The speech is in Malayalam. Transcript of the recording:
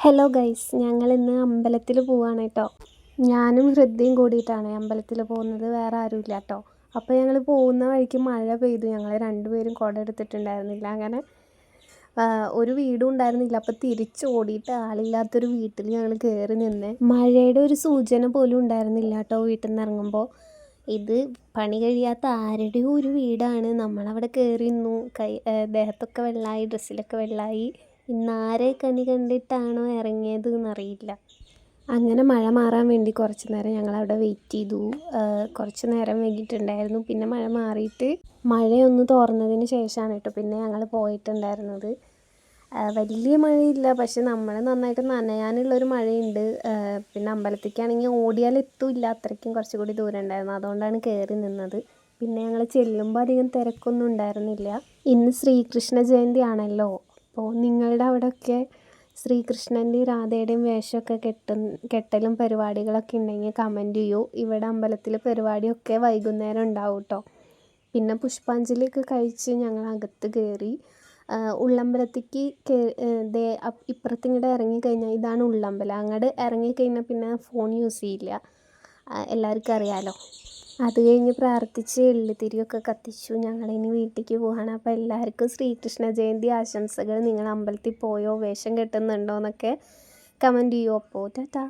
ഹലോ ഗൈസ് ഞങ്ങൾ ഇന്ന് അമ്പലത്തിൽ പോവാണ് കേട്ടോ. ഞാനും ഹൃദയും കൂടിയിട്ടാണ് അമ്പലത്തിൽ പോകുന്നത്. വേറെ ആരുമില്ല കേട്ടോ. അപ്പോൾ ഞങ്ങൾ പോകുന്ന വഴിക്ക് മഴ പെയ്തു. ഞങ്ങൾ രണ്ടുപേരും കുട എടുത്തിട്ടുണ്ടായിരുന്നില്ല. അങ്ങനെ ഒരു വീടും ഉണ്ടായിരുന്നില്ല. അപ്പോൾ തിരിച്ചു ഓടിയിട്ട് ആളില്ലാത്തൊരു വീട്ടിൽ ഞങ്ങൾ കയറി നിന്ന് മഴയുടെ ഒരു സൂചന പോലും ഉണ്ടായിരുന്നില്ല കേട്ടോ വീട്ടിൽ നിന്ന് ഇറങ്ങുമ്പോൾ ഇത് പണി കഴിയാത്ത ആരുടെയോ ഒരു വീടാണ്. നമ്മളവിടെ കയറി നിന്നു. കൈ ദേഹത്തൊക്കെ വെള്ളമായി ഡ്രസ്സിലൊക്കെ വെള്ളമായി ഇന്നാരെ കണി കണ്ടിട്ടാണോ ഇറങ്ങിയത് എന്നറിയില്ല അങ്ങനെ മഴ മാറാൻ വേണ്ടി കുറച്ച് നേരം ഞങ്ങൾ അവിടെ വെയിറ്റ് ചെയ്തു കുറച്ച് നേരം വൈകിട്ടുണ്ടായിരുന്നു. പിന്നെ മഴ മാറിയിട്ട് മഴയൊന്ന് തോർന്നതിന് ശേഷമാണ് കേട്ടോ പിന്നെ ഞങ്ങൾ പോയിട്ടുണ്ടായിരുന്നത്. വലിയ മഴയില്ല. പക്ഷെ നമ്മൾ നന്നായിട്ട് നനയാനുള്ളൊരു മഴയുണ്ട്. പിന്നെ അമ്പലത്തേക്കാണെങ്കിൽ ഓടിയാൽ എത്തൂല്ല. അത്രയ്ക്കും കുറച്ചുകൂടി ദൂരം ഉണ്ടായിരുന്നു അതുകൊണ്ടാണ് കയറി നിന്നത്. പിന്നെ ഞങ്ങൾ ചെല്ലുമ്പോൾ അധികം തിരക്കൊന്നും ഉണ്ടായിരുന്നില്ല. ഇന്ന് ശ്രീകൃഷ്ണ ജയന്തി ആണല്ലോ അപ്പോൾ നിങ്ങളുടെ അവിടെയൊക്കെ ശ്രീകൃഷ്ണന്റെയും രാധയുടെയും വേഷമൊക്കെ കെട്ട കെട്ടലും പരിപാടികളൊക്കെ ഉണ്ടെങ്കിൽ കമന്റ് ചെയ്യൂ. ഇവിടെ അമ്പലത്തിൽ പരിപാടിയൊക്കെ വൈകുന്നേരം ഉണ്ടാവും കേട്ടോ പിന്നെ പുഷ്പാഞ്ജലിയൊക്കെ കഴിച്ച് ഞങ്ങൾ അകത്ത് കയറി ഉള്ളമ്പലത്തേക്ക് ദേ ഇപ്പുറത്തിങ്ങോട്ട് ഇറങ്ങിക്കഴിഞ്ഞാൽ ഇതാണ് ഉള്ളമ്പലം. അങ്ങോട്ട് ഇറങ്ങിക്കഴിഞ്ഞാൽ പിന്നെ ഫോൺ യൂസ് ചെയ്യില്ല. എല്ലാവർക്കും അറിയാലോ. അത് കഴിഞ്ഞ് പ്രാർത്ഥിച്ച് എള്ളുതിരിയൊക്കെ കത്തിച്ചു. ഞങ്ങളിനി വീട്ടിലേക്ക് പോവാണ്. അപ്പോൾ എല്ലാവർക്കും ശ്രീകൃഷ്ണ ജയന്തി ആശംസകൾ. നിങ്ങൾ അമ്പലത്തിൽ പോയോ? വേഷം കെട്ടുന്നുണ്ടോ എന്നൊക്കെ കമന്റ് ചെയ്യൂ അപ്പോൾ ടാറ്റാ